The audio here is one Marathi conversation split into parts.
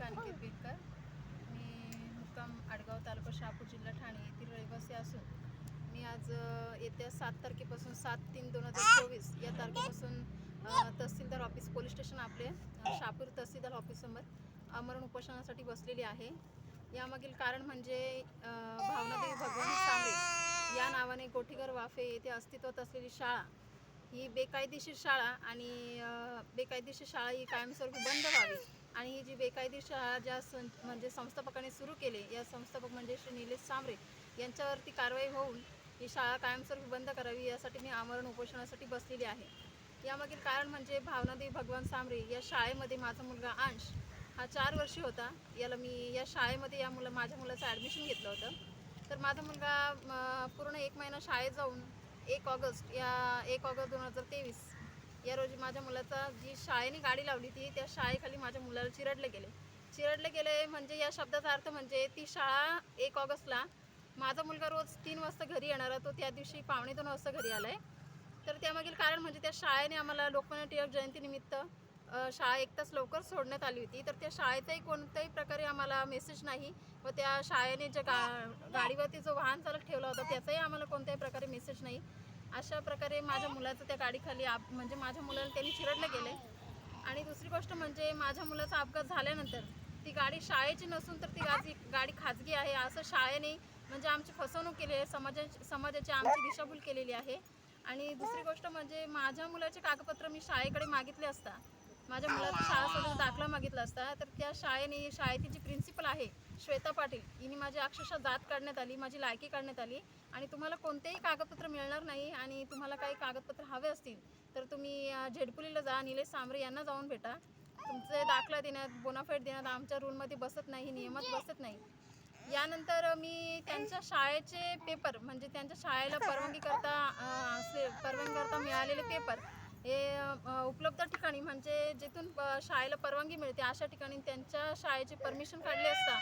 सारिका अनिकेत मी मुक्काम आडगाव तालुका शहापूर जिल्हा ठाणे येथील रहिवासी असून मी आज येत्या सात तारखेपासून सात तीन दोन हजार चोवीस या तारखेपासून तहसीलदार ऑफिस पोलीस स्टेशन आपले अ, शहापूर तहसीलदार ऑफिससमोर आमरण उपोषणासाठी बसलेली आहे. यामागील कारण म्हणजे भावनादेवी भगवान सांबरे या नावाने गोठीगर वाफे येथे अस्तित्वात असलेली शाळा ही बेकायदेशीर शाळा आणि बेकायदेशीर शाळा ही कायमस्वरूपी बंद व्हावी. आणि ही जी बेकायदेशीर शाळा ज्या सं म्हणजे संस्थापकाने सुरू केले या संस्थापक म्हणजे श्री निलेश सांबरे यांच्यावरती कारवाई होऊन ही शाळा कायमस्वरूपी बंद करावी यासाठी मी आमरण उपोषणासाठी बसलेली आहे. यामागील कारण म्हणजे भावनादेवी भगवान सांबरे या शाळेमध्ये माझा मुलगा अंश हा चार वर्षी होता. याला मी या शाळेमध्ये या मुलं माझ्या मुलाचं ॲडमिशन घेतलं होतं. तर माझा मुलगा पूर्ण एक महिना शाळेत जाऊन एक ऑगस्ट या एक ऑगस्ट दोन हजार तेवीस या रोजी माझ्या मुलाचा जी शाळेने गाडी लावली ती त्या शाळेखाली माझ्या मुलाला चिरडले गेले. चिरडले गेले म्हणजे या शब्दाचा अर्थ म्हणजे ती शाळा एक ऑगस्टला माझा मुलगा रोज तीन वाजता घरी येणारा तो त्या दिवशी पावणे दोन वाजता घरी आला आहे तर त्यामागील कारण म्हणजे त्या शाळेने आम्हाला लोकमान्य टिळक जयंतीनिमित्त शाळा एक तास लवकर सोडण्यात आली होती. तर त्या शाळेतही कोणत्याही प्रकारे आम्हाला मेसेज नाही व त्या शाळेने जे गा गाडीवरती जो वाहन चालक ठेवला होता त्याचाही आम्हाला कोणत्याही प्रकारे अशा प्रकारे माझ्या मुलाचं त्या गाडीखाली आप म्हणजे माझ्या मुलाला त्यांनी चिरडलं गेलं आणि दुसरी गोष्ट म्हणजे माझ्या मुलाचा अपघात झाल्यानंतर ती गाडी शाळेची नसून तर ती गाडी गाडी खाजगी आहे असं शाळेने म्हणजे आमची फसवणूक केली आहे समाजाची समाजाची आमची दिशाभूल केलेली आहे. आणि दुसरी गोष्ट म्हणजे माझ्या मुलाचे कागदपत्र मी शाळेकडे मागितले असता माझ्या मुलाचा शाळा सोडून दाखला मागितला असता तर त्या शाळेने शाळेची जी प्रिन्सिपल आहे श्वेता पाटील हिने माझी अक्षरशः जात काढण्यात आली माझी लायकी काढण्यात आली आणि तुम्हाला कोणतेही कागदपत्र मिळणार नाही आणि तुम्हाला काही कागदपत्र हवे असतील तर तुम्ही झेडपुलीला जा निलेश सांबरे यांना जाऊन भेटा. तुमचे दाखला देण्यात बोनाफाईड देण्यात आमच्या रूलमध्ये बसत नाही नियमात बसत नाही. यानंतर मी त्यांच्या शाळेचे पेपर म्हणजे त्यांच्या शाळेला परवानगी करता असले परवानगी करता मिळालेले पेपर हे उपलब्ध ठिकाणी म्हणजे जिथून शाळेला परवानगी मिळते अशा ठिकाणी त्यांच्या शाळेची परमिशन काढली असता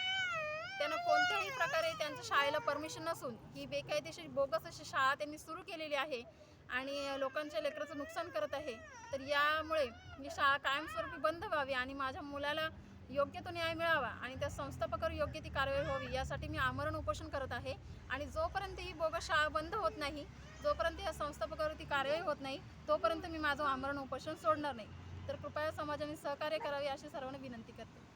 त्यांना कोणत्याही प्रकारे त्यांच्या शाळेला परमिशन नसून ही बेकायदेशीर बोगस अशी शाळा त्यांनी सुरू केलेली आहे आणि लोकांच्या लेकराचं नुकसान करत आहे तर यामुळे ही शाळा कायमस्वरूपी बंद व्हावी आणि माझ्या मुलाला योग्य तो न्याय मिळावा आणि त्या संस्थापकावर योग्य ती कारवाई व्हावी यासाठी मी आमरण उपोषण करत आहे. आणि जोपर्यंत ही बोगस शाळा बंद होत नाही जोपर्यंत या संस्थापकावरती कारवाई होत नाही तोपर्यंत मी माझं आमरण उपोषण सोडणार नाही. तर कृपया समाजाने सहकार्य करावे अशी सर्वांना विनंती करते.